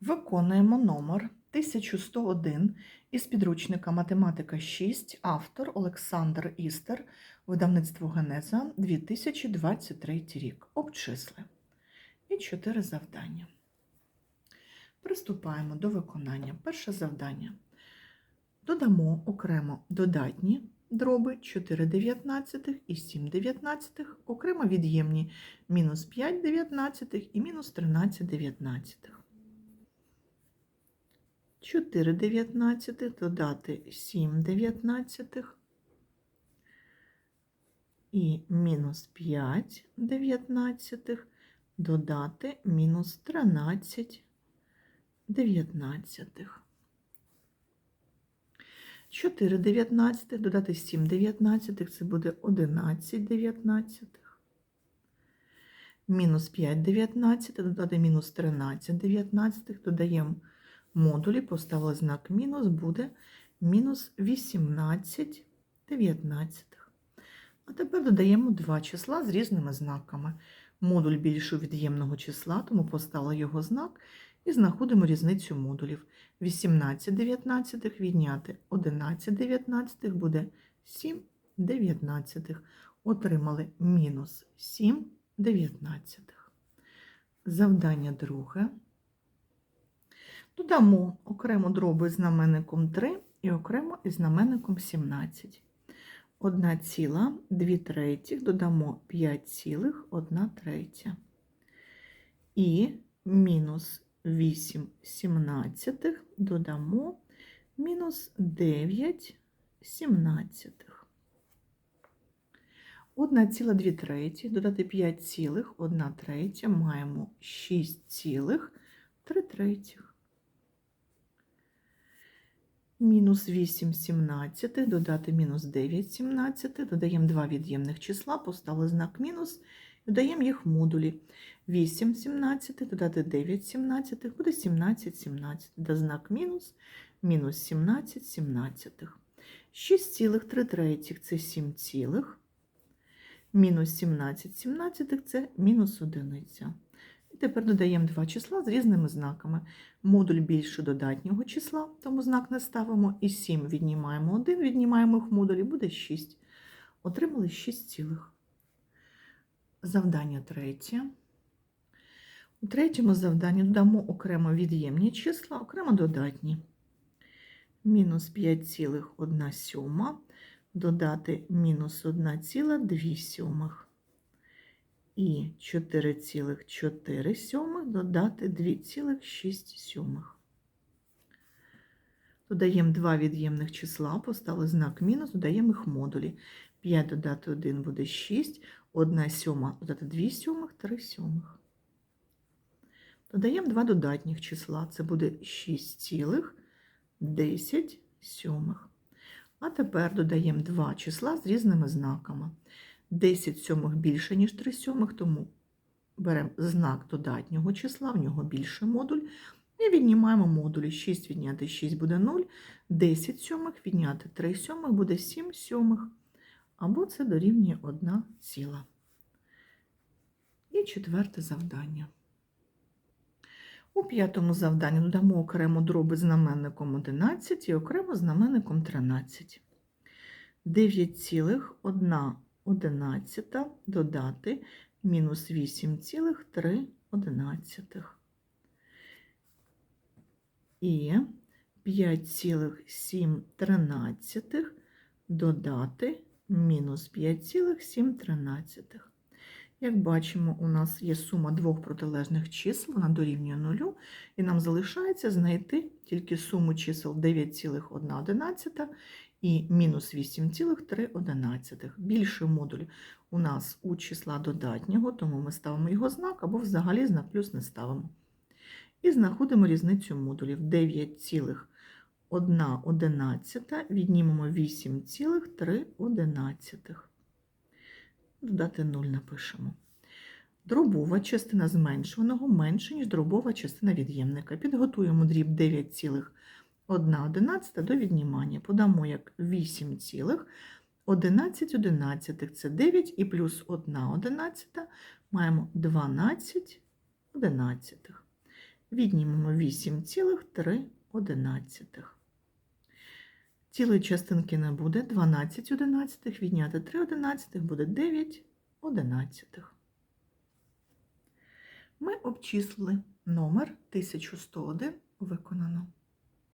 Виконуємо номер 1101 із підручника Математика 6, автор Олександр Істер, видавництво Генеза 2023 рік. Обчисли. І чотири завдання. Приступаємо до виконання. Перше завдання. Додамо окремо додатні дроби 4 дев'ятнадцятих і 7 дев'ятнадцятих, окремо від'ємні мінус 5 дев'ятнадцятих і мінус 13 дев'ятнадцятих. 4 дев'ятнадцятих додати 7 дев'ятнадцятих і мінус 5 дев'ятнадцятих додати мінус 13 дев'ятнадцятих. 4 дев'ятнадцятих додати 7 дев'ятнадцятих, це буде 11 дев'ятнадцятих. Мінус 5 дев'ятнадцятих додати мінус 13 дев'ятнадцятих, додаємо модулі, поставили знак мінус, буде мінус 18 дев'ятнадцятих. А тепер додаємо два числа з різними знаками. Модуль більше від'ємного числа, тому поставили його знак і знаходимо різницю модулів. 18 дев'ятнадцятих відняти 11 дев'ятнадцятих буде 7 дев'ятнадцятих. Отримали мінус 7 дев'ятнадцятих. Завдання друге. Додамо окремо дроби з знаменником 3 і окремо із знаменником 17. 1 ціла, 2 третіх, додамо 5 цілих, 1 третя. І мінус 8 сімнадцятих додамо мінус 9 сімнадцятих. 1 ціла 2 треті, додати 5 цілих, 1 третя, маємо 6 цілих 3 третіх. Мінус 8 сімнадцятих, додати мінус 9 сімнадцятих, додаємо два від'ємних числа, поставили знак мінус, додаємо їх модулі. 8 сімнадцятих, додати 9 сімнадцятих, буде 17 сімнадцятих, до знак мінус, мінус 17 сімнадцятих. 6 цілих 3 третіх – це 7 цілих, мінус 17 сімнадцятих – це мінус одиниця. Тепер додаємо два числа з різними знаками. Модуль більше додатнього числа, тому знак не ставимо. І 7 віднімаємо 1, віднімаємо їх модулі, буде 6. Отримали 6 цілих. Завдання третє. У третьому завданні додамо окремо від'ємні числа, окремо додатні. Мінус 5,1 сьома, додати мінус 1,2 сьомих і 4,4 сьомих додати 2,6 сьомих. Додаємо два від'ємних числа, поставили знак мінус, додаємо їх модулі. 5 додати 1 буде 6, 1 сьома додати 2 сьомих, 3 сьомих. Додаємо два додатніх числа, це буде 6,10 сьомих. А тепер додаємо два числа з різними знаками. 10 сьомих більше, ніж 3 сьомих, тому беремо знак додатнього числа, в нього більше модуль. І віднімаємо модулі. 6 відняти 6 буде 0, 10 сьомих відняти 3 сьомих буде 7 сьомих, або це дорівнює 1 ціла. І четверте завдання. У п'ятому завданні додамо окремо дроби знаменником 11 і окремо знаменником 13. 9,1 одинадцята додати мінус 8,3 одинадцятих. І 5,7 тринадцятих додати мінус 5,7 тринадцятих. Як бачимо, у нас є сума двох протилежних чисел, вона дорівнює нулю, і нам залишається знайти тільки суму чисел 9,1 і мінус 8,3. Більший модуль у нас у числа додатнього, тому ми ставимо його знак або взагалі знак плюс не ставимо. І знаходимо різницю модулів 9,1 віднімемо 8,3. Додати 0 напишемо. Дробова частина зменшуваного менше, ніж дробова частина від'ємника. Підготуємо дріб 9,1 до віднімання. Подамо як 8 цілих. 11 одинадцятих – це 9 і плюс 1 одинадцята маємо 12 одинадцятих. Віднімемо 8,3 одинадцятих. Цілої частинки не буде 12 одинадцятих, відняти 3 одинадцятих буде 9 одинадцятих. Ми обчислили номер 1101 виконано.